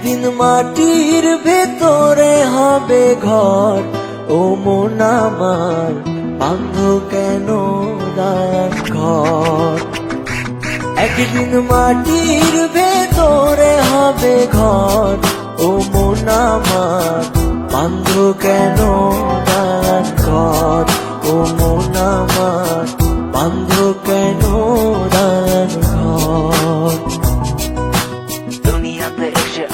একদিন মাটির ভেতরে হবে ঘর। ও মন আমার কেন দাস ঘর? একদিন মাটির ভেতরে হবে ঘর। ও মন আমার কেন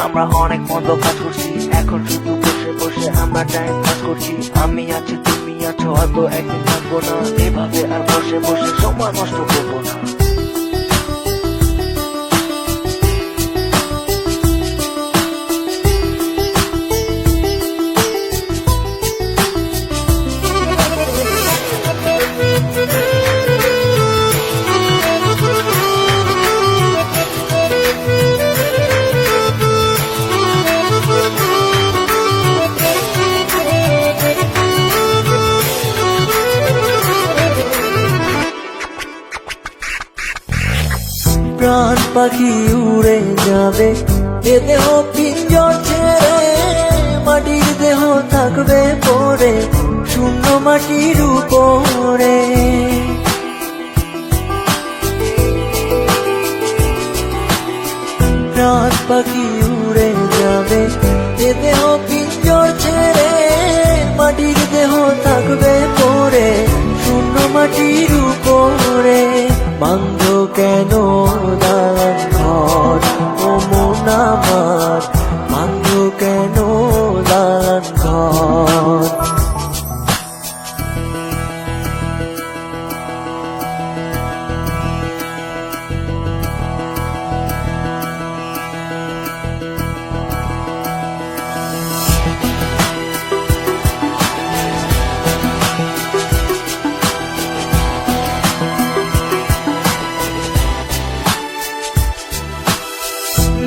আমরা অনেক মন্দ কাজ করছি। এখন শুধু বসে বসে আমরা টাইম পাস করছি। আমি আছি, তুমি আছো হয়তো একদিন থাকব না। এভাবে আর বসে বসে সময় নষ্ট পাখি উড়ে যাবে। এ দেহ পিঞ্জর ছেড়ে মাটির দেহ থাকবে পরে, শূন্য মাটির উপরে। প্রাণ পাখি উড়ে যাবে এ দেহ পিঞ্জর ছেড়ে মাটির দেহ থাকবে পরে, শূন্য মাটির উপরে। বান্ধ কেন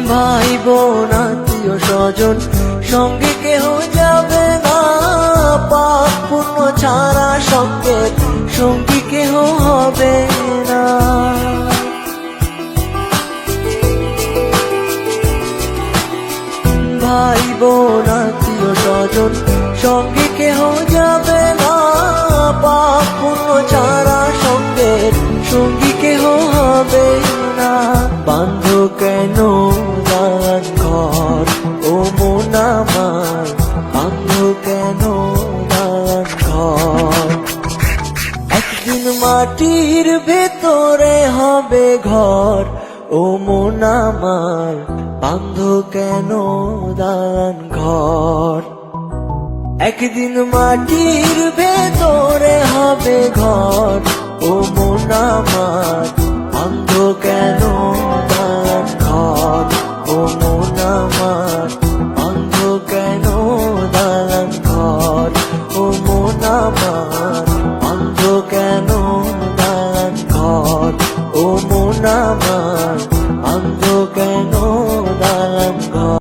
ভাই বোন, আত্মীয় স্বজন, সঙ্গে কেহ যাবে না। পাপ পুণ্য ছাড়া সঙ্গে সঙ্গী কেহ হবে না। ভাই বোন, আত্মীয় স্বজন, সঙ্গে কেহ যাবে না। পাপ পুণ্য ছাড়া সঙ্গে সঙ্গী কেহ হবে না। বান্ধ কেন মাটির ভেতরে হবে ঘর। ও মন বান্ধ কেন দান ঘর? একদিন মাটির ভেতরে হবে ঘর। ও মন বান্ধ কেন